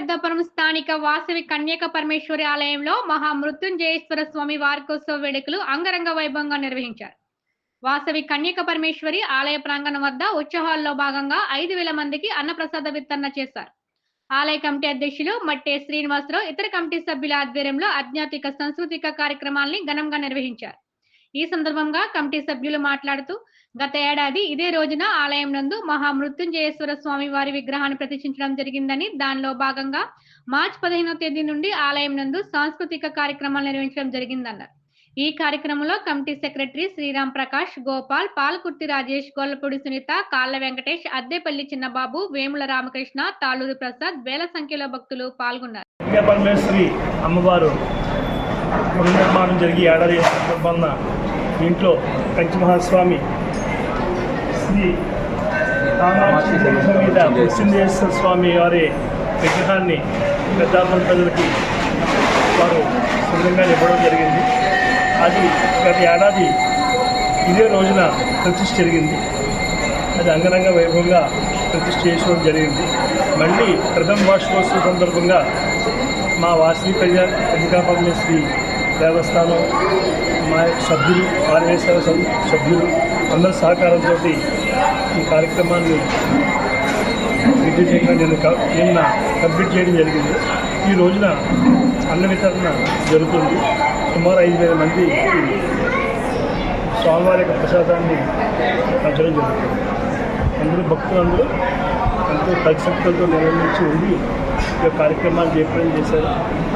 పెద్దపురం స్థానిక వాసవి కన్యక పరమేశ్వరి ఆలయంలో మహా మృత్యుంజయేశ్వర స్వామి వార్కోత్సవ వేడుకలు అంగరంగ వైభవంగా నిర్వహించారు. వాసవి కన్యక పరమేశ్వరి ఆలయ ప్రాంగణం వద్ద ఉత్సవాల్లో భాగంగా ఐదు వేల మందికి అన్నప్రసాద వితరణ చేశారు. ఆలయ కమిటీ అధ్యక్షులు మట్టే శ్రీనివాసరావు ఇతర కమిటీ సభ్యుల ఆధ్వర్యంలో ఆధ్యాత్మిక సాంస్కృతిక కార్యక్రమాల్ని ఘనంగా నిర్వహించారు. ఈ సందర్భంగా కమిటీ సభ్యులు మాట్లాడుతూ గత ఏడాది ఇదే రోజున ఆలయం నందు మహామృత్యుంజయేశ్వర స్వామి వారి విగ్రహాన్ని ప్రతిష్ఠించడం జరిగిందని దానిలో భాగంగా మార్చి పదిహేనవ తేదీ నుండి ఆలయం నందు సాంస్కృతిక కార్యక్రమాలు నిర్వహించడం జరిగిందన్నారు. ఈ కార్యక్రమంలో కమిటీ సెక్రటరీ శ్రీరామ్ ప్రకాష్ గోపాల్ పాల్కుర్తి రాజేష్ గొల్లపూడి సునీత కాళ్ళ వెంకటేష్ అద్దెపల్లి చిన్నబాబు వేముల రామకృష్ణ తాళూరు ప్రసాద్ వేల సంఖ్యలో భక్తులు పాల్గొన్నారు. అమ్మవారు పునర్నిర్మాణం జరిగి ఏడాది సందర్భాన దీంట్లో పంచమహాస్వామి శ్రీ కామాక్షి సమేత స్వామి వారి విగ్రహాన్ని పెద్దాపురం ప్రజలకి వారు సుందరంగా ఇవ్వడం జరిగింది. అది గత ఏడాది ఇదే రోజున ప్రతిష్ఠ జరిగింది. అది అంగరంగ వైభవంగా ప్రతిష్ఠ చేసుకోవడం జరిగింది. మళ్ళీ ప్రథమ వార్షికోత్సవం సందర్భంగా మా వాసవి ప్రజా కన్యకా శ్రీ దేవస్థానం మా సభ్యులు ఆర్వేశ్వర సభ్యులు అందరి సహకారంతో ఈ కార్యక్రమాన్ని విద్యుత్ నేను నిన్న కంప్లీట్ చేయడం జరిగింది. ఈ రోజున అన్న వితరణ జరుగుతుంది. సుమారు ఐదు వేల మంది స్వామివారి యొక్క ప్రసాదాన్ని పంచడం జరుగుతుంది. అందరూ భక్తులందరూ ఎంతో పరిశక్తులతో నిర్వహించి ఉండి ఈ యొక్క కార్యక్రమాలు చేపడం చేశారు.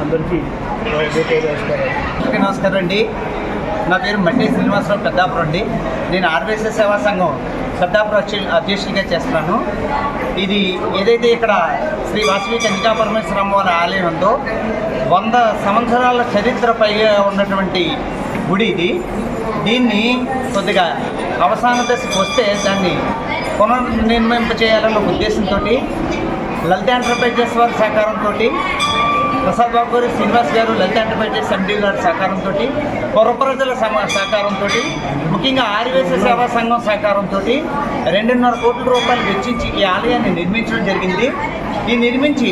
అందరికీ నా నమస్కారాలు నమస్కారం అండి. నా పేరు మట్టి శ్రీనివాసరావు పెద్దాపురం అండి. నేను ఆర్వీఎస్ఎస్ సేవా సంఘం పెద్దాపురం అధ్య- అధ్యక్షుడిగా చేస్తున్నాను. ఇది ఏదైతే ఇక్కడ శ్రీ వాసవి కన్యకా పరమేశ్వర అమ్మవారి ఆలయం ఉందో వంద సంవత్సరాల చరిత్ర పైగా ఉన్నటువంటి గుడి ఇది. దీన్ని కొద్దిగా అవసాన దశకు వస్తే దాన్ని పునర్నిర్మింప చేయాలన్న ఉద్దేశంతో లలిత ఎంటర్ప్రైజెస్ వారి సహకారంతో ప్రసాద్ బాబు గారు శ్రీనివాస్ గారు లలిత ఎంటర్ప్రైజెస్ ఎండీ గారి సహకారంతో పుర ప్రజల సహకారంతో ముఖ్యంగా ఆదివేశ సేవా సంఘం సహకారంతో రెండున్నర కోట్ల రూపాయలు వెచ్చించి ఈ ఆలయాన్ని నిర్మించడం జరిగింది. ఈ నిర్మించి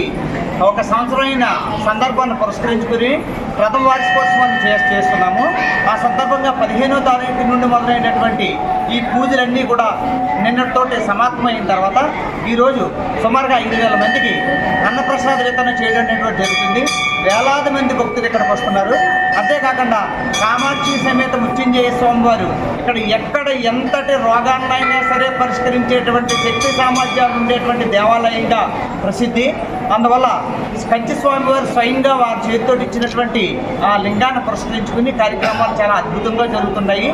ఒక సంవత్సరమైన సందర్భాన్ని పురస్కరించుకుని ప్రథమ వార్షికోత్సవాన్ని చేస్తున్నాము. ఆ సందర్భంగా పదిహేనో తారీఖు నుండి మొదలైనటువంటి ఈ పూజలన్నీ కూడా నిన్నటితోటి సమాప్తమైన తర్వాత ఈరోజు సుమారుగా ఐదు వేల మందికి అన్నప్రసాద వితరణ చేయడం అనేటువంటి జరుగుతుంది. వేలాది మంది భక్తులు ఇక్కడికి వస్తున్నారు. అంతేకాకుండా కామాక్షి సమేత మృత్యుంజయ స్వామివారు ఇక్కడ ఎక్కడ ఎంతటి రోగాన్నైనా సరే పరిష్కరించేటువంటి శక్తి సామర్థ్యాలు ఉండేటువంటి దేవాలయంగా ప్రసిద్ధి. అందువల్ల కంచి స్వామివారు స్వయంగా వారి చేతితో ఇచ్చినటువంటి ఆ లింగాన్ని ప్రశ్నించుకుని కార్యక్రమాలు చాలా అద్భుతంగా జరుగుతున్నాయి.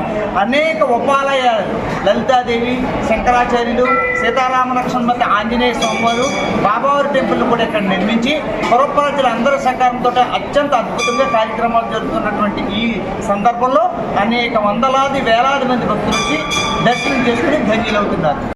అనేక ఉపాలయాలు లలితాదేవి శంకరాచార్యులు సీతారామలక్ష్మణమతి ఆంజనేయ స్వామివారు బాబావారి టెంపుల్ కూడా ఇక్కడ నిర్మించి పురప్రజలు అందరి సహకారంతో అత్యంత అద్భుతంగా కార్యక్రమాలు జరుగుతున్నటువంటి ఈ సందర్భంలో అనేక వందలాది వేలాది మంది భక్తులకి దర్శనం చేసుకుని ధన్యులవుతున్నారు.